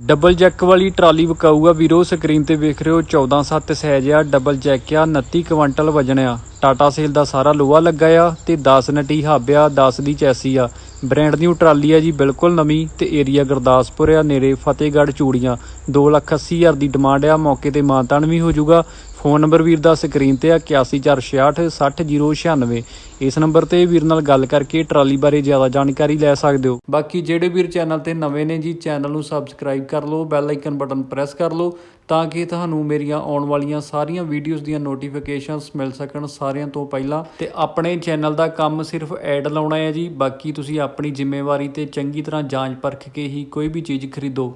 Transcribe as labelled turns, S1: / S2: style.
S1: Double jack ਵਾਲੀ trolley ਵਿਕਾਊ ਆ ਵੀਰੋ, ਸਕਰੀਨ ਤੇ ਵੇਖ ਰਹੇ ਹੋ 14.7 ਸਾਈਜ਼ ਆ, ਡਬਲ ਜੈਕ ਆ 29 ਕੁਇੰਟਲ ਵਜਨ ਆ। ਟਾਟਾ ਸੇਲ ਦਾ ਸਾਰਾ ਲੋਹਾ ਲੱਗਾ ਆ ਤੇ 10 ਨਟੀ ਹੱਬ ਆ 10 ਦੀ ਚੈਸੀ ਆ। ਬ੍ਰਾਂਡ ਨਿਊ ਟਰਾਲੀ ਆ ਜੀ, ਬਿਲਕੁਲ ਨਵੀਂ ਤੇ ਏਰੀਆ ਗੁਰਦਾਸਪੁਰ ਆ, ਨੇੜੇ ਫਤਿਹਗੜ੍ਹ ਚੂੜੀਆਂ। 280000 ਦੀ ਡਿਮਾਂਡ ਆ, ਮੌਕੇ ਤੇ ਮਾਨਤਾਨ ਵੀ ਹੋ ਜਾਊਗਾ। ਫੋਨ ਨੰਬਰ ਵੀਰ ਦਾ ਸਕਰੀਨ ਤੇ ਆ 8146 60096 ਇਸ ਨੰਬਰ ਤੇ ਵੀਰ ਨਾਲ ਗੱਲ ਕਰਕੇ ਟਰਾਲੀ ਬਾਰੇ ਜ਼ਿਆਦਾ ਜਾਣਕਾਰੀ ਲੈ ਸਕਦੇ ਹੋ। ਬਾਕੀ ਜਿਹੜੇ ਵੀਰ ਚੈਨਲ ਤੇ ਨਵੇਂ ਨੇ ਜੀ, ਚੈਨਲ ਨੂੰ ਸਬਸਕ੍ਰਾਈਬ ਕਰ ਲਓ, ਬੈਲ ਆਈਕਨ ਬਟਨ ਪ੍ਰੈਸ ਕਰ ਲਓ, ਤਾਂ ਕਿ ਤੁਹਾਨੂੰ ਮੇਰੀਆਂ ਆਉਣ ਵਾਲੀਆਂ ਸਾਰੀਆਂ ਵੀਡੀਓਜ਼ ਦੀਆਂ ਨੋਟੀਫਿਕੇਸ਼ਨਸ ਮਿਲ ਸਕਣ ਸਾਰਿਆਂ ਤੋਂ ਪਹਿਲਾਂ। ਤੇ ਆਪਣੇ ਚੈਨਲ ਦਾ ਕੰਮ ਸਿਰਫ ਐਡ ਲਾਉਣਾ ਹੈ ਜੀ, ਬਾਕੀ ਤੁਸੀਂ ਆਪਣੀ ਜ਼ਿੰਮੇਵਾਰੀ ਤੇ ਚੰਗੀ ਤਰ੍ਹਾਂ ਜਾਂਚ ਪਰਖ ਕੇ ਹੀ ਕੋਈ ਵੀ ਚੀਜ਼ ਖਰੀਦੋ।